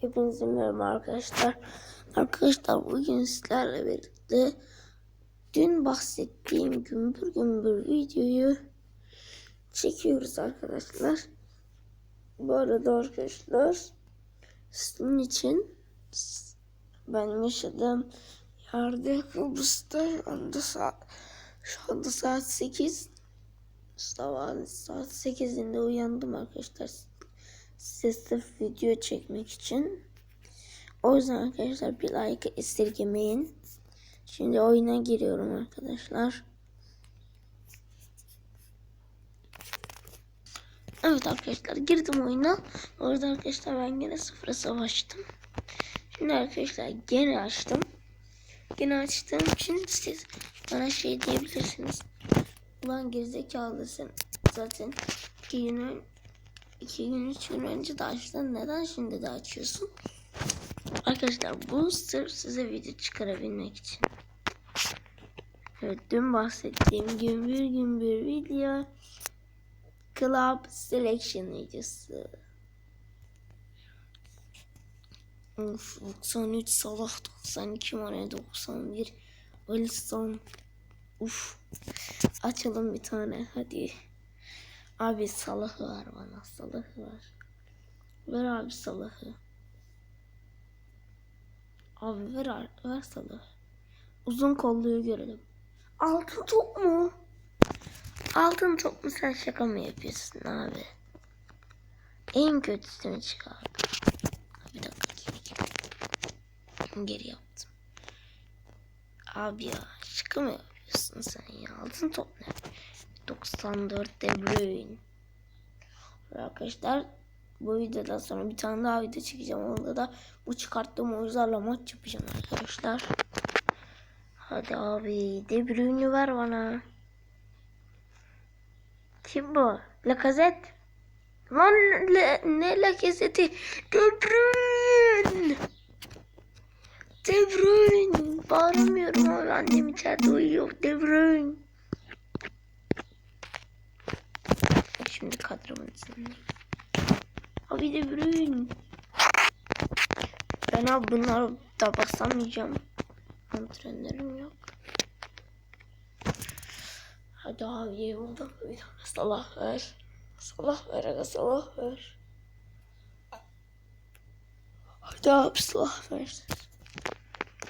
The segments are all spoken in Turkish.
Hepinize merhaba arkadaşlar. Arkadaşlar bugün sizlerle birlikte dün bahsettiğim gümbür gümbür videoyu çekiyoruz arkadaşlar. Bu arada arkadaşlar sizin için ben yaşadığım yerde Kıbrıs'ta şu anda saat, şu anda saat 8 sabah saat 8'inde uyandım arkadaşlar size video çekmek için. O yüzden arkadaşlar bir like esirgemeyin. Şimdi oyuna giriyorum arkadaşlar. Evet arkadaşlar girdim oyuna. Orada arkadaşlar ben gene sıfıra savaştım. Şimdi arkadaşlar gene açtım. Gene açtığım için siz bana şey diyebilirsiniz. Ulan gerizekalısın. Zaten yine 2 gün 3 gün önce de açtın. Neden şimdi de açıyorsun? Arkadaşlar bu sırf size video çıkarabilmek için. Evet dün bahsettiğim gümbür gümbür video Club Selection videosu. Of 93 Salah 92 Mane 91 Wilson Uf açalım bir tane hadi. Abi salahı var bana salahı var. Ver abi salahı. Abi ver, ver salahı. Uzun kolluyu görelim. Altın top mu? Altın top mu sen şaka mı yapıyorsun abi? En kötüsünü çıkardım. Bir dakika. Geri yaptım. Abi ya şaka mı yapıyorsun sen ya? Altın top ne? 94 De Bruyne. Arkadaşlar bu videodan sonra bir tane daha video çekeceğim. Onda da bu çıkarttığım oyuncularla maç yapacağım arkadaşlar. Hadi abi De Bruyne'ü ver bana. Kim bu? Lacazette. Lan le, ne Lacazette'i? De Bruyne. De Bruyne. Bağıramıyorum ama annem içeride uyuyor. De Bruyne. Şimdi kadromun içinde. Abi De Bruyne. Ben abi bunları da basamayacağım. Antrenörüm yok. Hadi abi eyvallah. Bir tane salah ver. Salah ver aga salah ver. Hadi abi salah ver.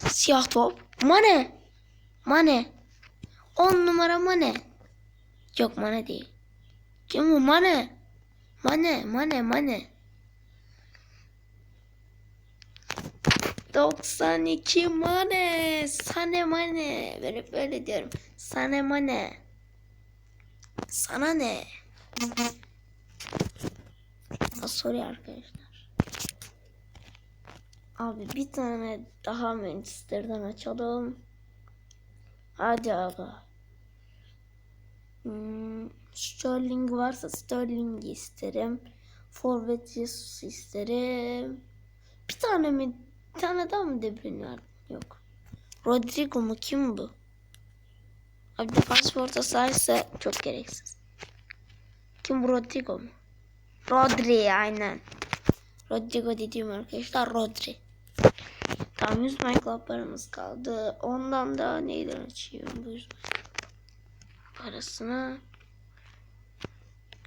Siyah top. Mane. Mane. 10 numara Mane. Yok Mane değil. Kim bu Mane? Mane, Mane, Mane. 92 Mane. Sane Mane. Böyle böyle diyorum. Sane Mane. Sana ne? Soruyor arkadaşlar. Abi bir tane daha Manchester'dan açalım. Hadi aga. Hmm, Sterling varsa Sterling isterim. Forvet Jesus isterim. Bir tane mi? Bir tane daha mı De Bruyne var? Yok. Rodrigo mu? Kim bu? Abi defans orta sahaysa çok gereksiz. Kim bu Rodrigo mu? Rodri aynen. Rodrigo dediğim arkadaşlar Rodri. Tamam 100 MyClub'larımız kaldı. Ondan da neyden açıyorum bu 100 parasını.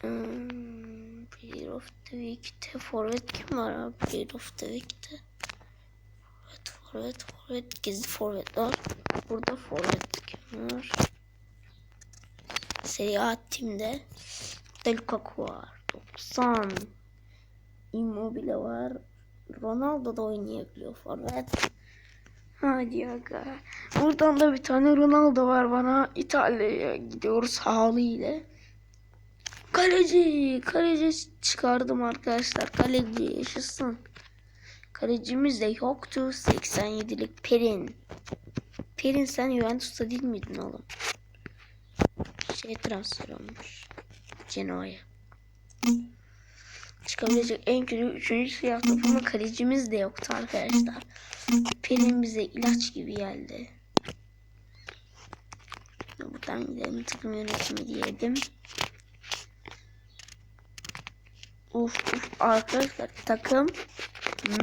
Hmm, Player of the Week'te forvet kim var abi? Player of the Week'te. Forvet, forvet, forvet. Gizli forvet var. Burada forvet kim var? Serie A timde. Burada Lukaku var. 90. Immobile var. Ronaldo da oynayabiliyor forvet. Hadi aga. Buradan da bir tane Ronaldo var bana. İtalya'ya gidiyoruz haliyle. Kaleci. Kaleci çıkardım arkadaşlar. Kaleci yaşasın. Kalecimiz de yoktu. 87'lik Perin. Perin sen Juventus'ta değil miydin oğlum? Şey transfer olmuş. Genoa'ya. Çıkabilecek en kötü üçüncü siyah topuma kalecimiz de yoktu arkadaşlar. Pelin bize ilaç gibi geldi. Buradan gidelim takım yönetimi diyelim. Uf uf arkadaşlar takım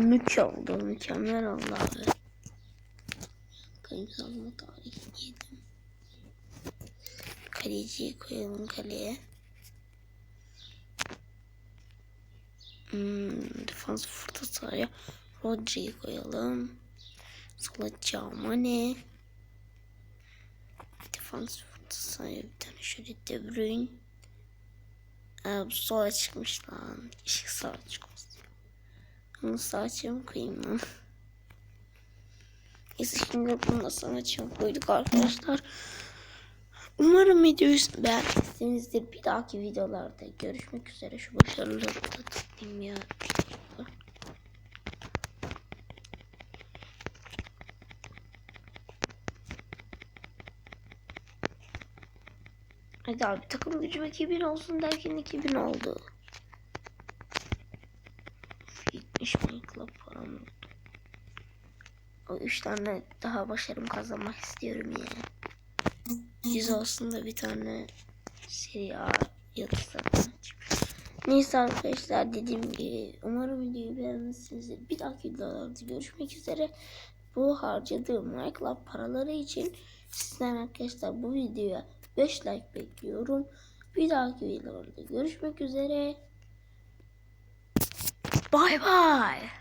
Mükemmel oldu. Mükemmel oldu abi. Alma tarihi yedim. Kaleciyi koyalım kaleye. Hmm, defans fırta sahaya Rodri'yi koyalım. Sola Camane. Defans fırta sahaya bir tane şöyle De Bruyne. Ee, sola çıkmış lan. Işık sağa çıkmış. Bunu sağ açıyorum koyayım lan. Neyse şimdi bunu da sağ açıyorum koyduk arkadaşlar. Umarım videoyu beğenmişsinizdir. Bir dahaki videolarda görüşmek üzere. Şu başarıları da ya. Hadi abi takım gücüm 2000 olsun derken 2000 oldu. 70 bin club param oldu. O 3 tane daha başarım kazanmak istiyorum ya. 100 olsun da bir tane seri A çıkmış. Neyse arkadaşlar dediğim gibi umarım videoyu beğenmişsinizdir. Bir dahaki videolarda görüşmek üzere. Bu harcadığım MyClub paraları için sizden arkadaşlar bu videoya 5 like bekliyorum. Bir dahaki videolarda görüşmek üzere. Bye bye.